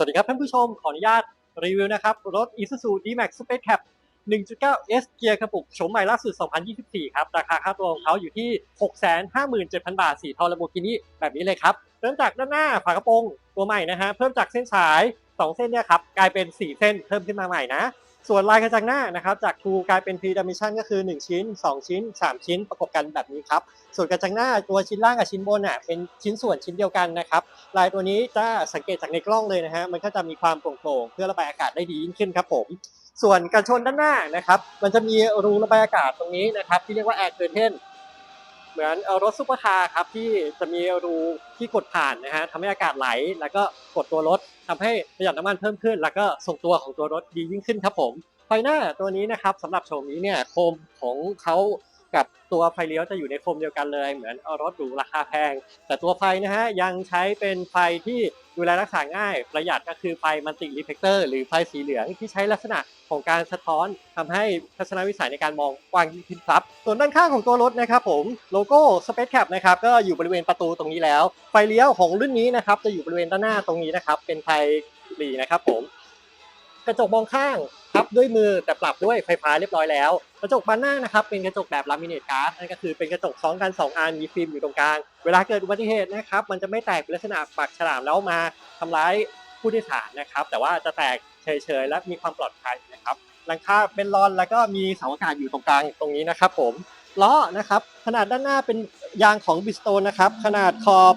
วัสดีครับท่านผู้ชม ขออนุญาตรีวิวนะครับ รถ Isuzu D-Max Space Cab 1.9 S เกียร์กระปุกโฉมใหม่ล่าสุด 2024 ครับ ราคาค่าตัวของเขาอยู่ที่ 657,000 บาท สีเทาลาโบกินี่แบบนี้เลยครับ เริ่มจากด้านหน้าฝากระโปรงตัวใหม่นะฮะ เพิ่มจากเส้นสาย 2 เส้นเนี่ยครับ กลายเป็น 4 เส้นเพิ่มขึ้นมาใหม่นะ ส่วนลายกระจังหน้านะครับจาก True กลายเป็น Three Dimension ก็คือ 1 ชิ้น 2 ชิ้น 3 ชิ้นประกบกันแบบนี้ครับ ส่วนกระจังหน้าตัวชิ้นล่างกับชิ้นบนอะเป็นชิ้นส่วนชิ้นเดียวกันนะครับลายตัวนี้จะสังเกตจากในกล้องเลยนะฮะมันก็จะมีความโปร่งๆเพื่อระบายอากาศได้ดียิ่งขึ้นครับผมส่วนกันชนด้านหน้านะครับมันจะมีรูระบายอากาศตรงนี้นะครับที่เรียกว่าแอร์เคอร์เทน เอนรถซุปเปอร์คาร์ครับที่จะมีรูที่กดผ่านนะฮะทำให้อากาศไหล แล้วก็กดตัวรถทำให้ประหยัดน้ำมันเพิ่มขึ้น แล้วก็ส่งตัวของตัวรถดียิ่งขึ้นครับผมไฟหน้าตัวนี้นะครับสำหรับโฉมนี้เนี่ยโคมของเขา กับตัวไฟเลี้ยวจะอยู่ในโคมเดียวกันเลย เหมือนเอารถหรูราคาแพง แต่ตัวไฟนะฮะยังใช้เป็นไฟที่ดูแลรักษาง่าย ประหยัดก็คือไฟมัลติรีเฟกเตอร์หรือไฟสีเหลืองที่ใช้ลักษณะของการสะท้อนทำให้ทัศนวิสัยในการมองกว้างยิ่งขึ้นครับ ส่วนด้านข้างของตัวรถนะครับผมโลโก้ Space Cap นะครับก็อยู่บริเวณประตูตรงนี้แล้ว ไฟเลี้ยวของรุ่นนี้นะครับจะอยู่บริเวณด้านหน้าตรงนี้นะครับเป็นไฟหลีนะครับผมกระจกมองข้างพับด้วยมือแต่ปรับด้วยไฟฟ้าเรียบร้อยแล้ว กระจกบานหน้านะครับเป็นกระจกแบบลามิเนตการ์ดนั่นก็คือเป็นกระจกซ้อนกัน2อันมีฟิล์มอยู่ตรงกลาง เวลาเกิดอุบัติเหตุนะครับมันจะไม่แตกเป็นลักษณะปากฉลามแล้วมาทำร้ายผู้โดยสารนะครับ แต่ว่าจะแตกเฉยๆและมีความปลอดภัยนะครับหลังคาเป็นรอนแล้วก็มีเสาอากาศอยู่ตรงกลางตรงนี้นะครับผมล้อนะครับขนาดด้านหน้าเป็นยางของบิสโตนนะครับขนาดขอบ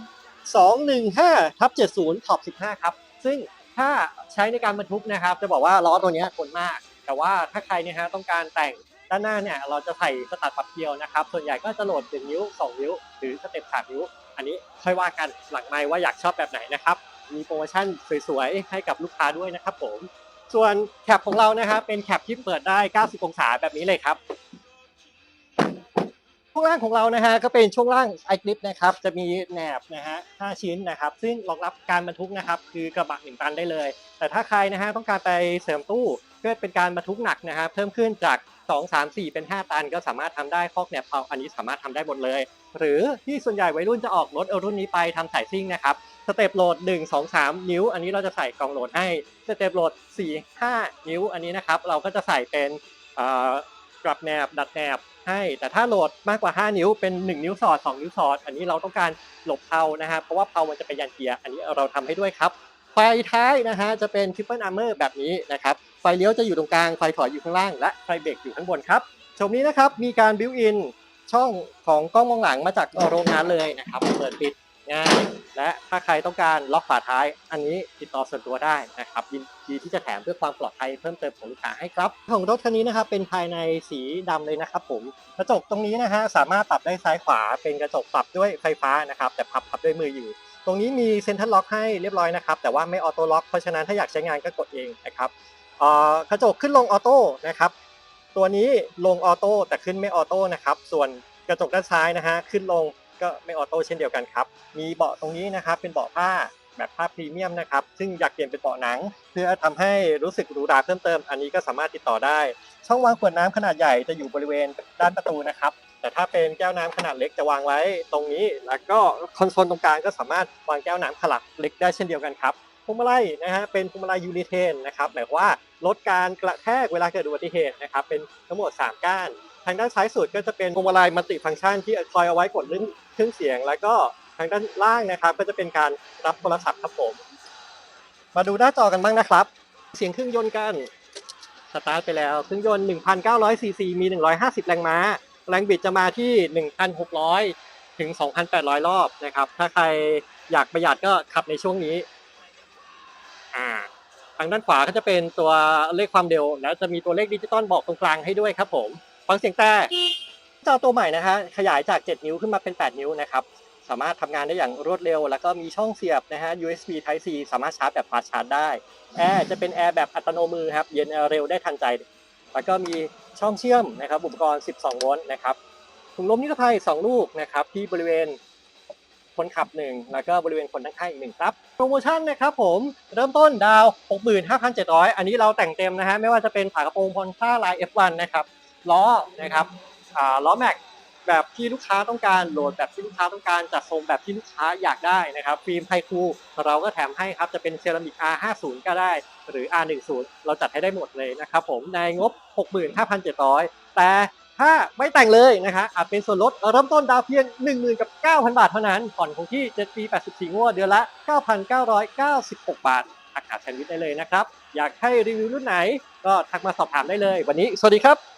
215ทับ70 ขอบ 15 ครับ ซึ่งถ้าใช้ในการบรรทุกนะครับ จะบอกว่าล้อตัวนี้ทนมาก แต่ว่าถ้าใครเนี่ยฮะต้องการแต่ง ด้านหน้าเนี่ยเราจะใส่สตาร์ทปับเกียวนะครับ ส่วนใหญ่ก็จะโหลด1นิ้ว 2 นิ้ว หรือสเต็ป3นิ้ว อันนี้ค่อยว่ากันหลังไมค์ว่าอยากชอบแบบไหนนะครับ มีโปรโมชั่นสวยๆ ให้กับลูกค้าด้วยนะครับผม ส่วนแคปของเรานะครับเป็นแคปที่เปิดได้ 90 องศาแบบนี้เลยครับช่วงล่างของเรานะฮะก็เป็นช่วงล่างไอคลิปนะครับจะมีแหนบนะฮะ5ชิ้นนะครับ ซึ่งรองรับการบรรทุกนะครับ คือกระบะ1ตันได้เลย แต่ถ้าใครนะฮะต้องการไปเสริมตู้เพื่อเป็นการบรรทุกหนักนะฮะเพิ่มขึ้นจาก 2 3 4เป็น5ตันก็สามารถทำได้คอกแหนบเผาอันนี้สามารถทำได้หมดเลย หรือที่ส่วนใหญ่วัยรุ่นจะออกรถเอารุ่นนี้ไปทำสายซิ่งนะครับสเต็ปโหลด 1 2 3 นิ้ว อันนี้เราจะใส่กล่องโหลดให้สเต็ปโหลด 4 5 นิ้วอันนี้นะครับเราก็จะใส่เป็นกลับแหนบดัดแหนบให้ แต่ถ้าโหลดมากกว่า 5 นิ้วเป็น 1 นิ้วสอด 2 นิ้วสอด อันนี้เราต้องการหลบเพานะฮะเพราะว่าเพามันจะไปยันเกียร์อันนี้เราทำให้ด้วยครับไฟท้ายนะฮะจะเป็น Triple Armor แบบนี้นะครับ ไฟเลี้ยวจะอยู่ตรงกลาง ไฟถอยอยู่ข้างล่าง และไฟเบรกอยู่ข้างบนครับชมนี้นะครับ มีการบิวอินช่องของกล้องมองหลังมาจากโรงงานเลยนะครับ เปิดปิดง่ายและถ้าใครต้องการล็อกฝาท้าย อันนี้ติดต่อส่วนตัวได้นะครับยินดีที่จะแถมเพื่อความปลอดภัยเพิ่มเติมของลูกค้าให้ครับ ของรถคันนี้นะครับเป็นภายในสีดำเลยนะครับ ผมกระจกตรงนี้นะฮะสามารถปรับได้ซ้ายขวา เป็นกระจกปรับด้วยไฟฟ้านะครับ แต่พับพับด้วยมืออยู่ ตรงนี้มีเซ็นทรัลล็อกให้เรียบร้อยนะครับ แต่ว่าไม่ออโต้ล็อกเพราะฉะนั้นถ้าอยากใช้งานก็กดเองนะครับ กระจกขึ้นลงออโต้นะครับ ตัวนี้ลงออโต้แต่ขึ้นไม่ออโต้นะครับ ส่วนกระจกด้านซ้ายนะฮะขึ้นลงก็ไม่ออโต้เช่นเดียวกันครับ มีเบาะตรงนี้นะครับ เป็นเบาะผ้าแบบผ้าพรีเมียมนะครับ ซึ่งอยากเปลี่ยนเป็นเบาะหนัง เพื่อทำให้รู้สึกหรูหราเพิ่มเติม อันนี้ก็สามารถติดต่อได้ ช่องวางขวดน้ำขนาดใหญ่จะอยู่บริเวณด้านประตูนะครับ แต่ถ้าเป็นแก้วน้ำขนาดเล็กจะวางไว้ตรงนี้ แล้วก็คอนโซลตรงกลางก็สามารถวางแก้วน้ำขนาดเล็กได้เช่นเดียวกันครับพวงมาลัยนะฮะเป็นพวงมาลัยยูนิเทนนะครับหมายว่า ลดการกระแทกเวลาเกิดอุบัติเหตุนะครับเป็นทั้งหมด 3 ก้าน ทางด้านซ้ายสุดก็จะเป็นพวงมาลัยมัลติฟังก์ชันที่คอยเอาไว้กดเรื่องเครื่องเสียง แล้วก็ทางด้านล่างนะครับ ก็จะเป็นการรับโทรศัพท์ครับผม มาดูหน้าจอกันบ้างนะครับ เสียงเครื่องยนต์กันสตาร์ทไปแล้วเครื่องยนต์1,900ซีซีมี 150 แรงม้า แรงบิดจะมาที่ 1,600 ถึง 2,800 รอบนะครับ ถ้าใครอยากประหยัดก็ขับในช่วงนี้างด้านขวาก็จะเป็นตัวเลขความเร็ว แล้วจะมีตัวเลขดิจิตอลบอกตรงกลางให้ด้วยครับผมฟังเสียงแต่จ้าตัวใหม่นะฮะขยายจาก 7 นิ้วขึ้นมาเป็น 8 นิ้วนะครับสามารถทำงานได้อย่างรวดเร็ว แล้วก็มีช่องเสียบนะฮะ USB Type C สามารถชาร์จแบบฟาสชาร์จได้แอร์จะเป็นแอร์แบบอัตโนมือครับเย็นเร็วได้ทันใจ แล้วก็มีช่องเชื่อมนะครับอุปกรณ์ 12 โวลต์นะครับถุงลมนิรภัย 2 ลูกนะครับที่บริเวณ คนขับ 1 แล้วก็บริเวณคนนั่งข้างอีกหนึ่งครับโปรโมชั่นนะครับผมเริ่มต้นดาว 65,700 อันนี้เราแต่งเต็มนะฮะไม่ว่าจะเป็นฝากระโปรงพอนซ่าลาย F1 นะครับล้อนะครับล้อแม็กแบบที่ลูกค้าต้องการโหลดแบบที่ลูกค้าต้องการจัดทรงแบบที่ลูกค้าอยากได้นะครับฟิล์มไทคูเราก็แถมให้ครับจะเป็นเซรามิก R50 ก็ได้ หรือ R10 เราจัดให้ได้หมดเลยนะครับผมในงบ 65,700 แต่ ถ้าไม่แต่งเลยนะคะอาจเป็นส่วนลดเริ่มต้นดาวเพียง 10,000กับ9,000 บาทเท่านั้น ผ่อนคงที่ 7 ปี 84 งวด เดือนละ 9,996 บาททักหาแซนวิชได้เลยนะครับ อยากให้รีวิวรุ่นไหนก็ทักมาสอบถามได้เลย วันนี้ สวัสดีครับ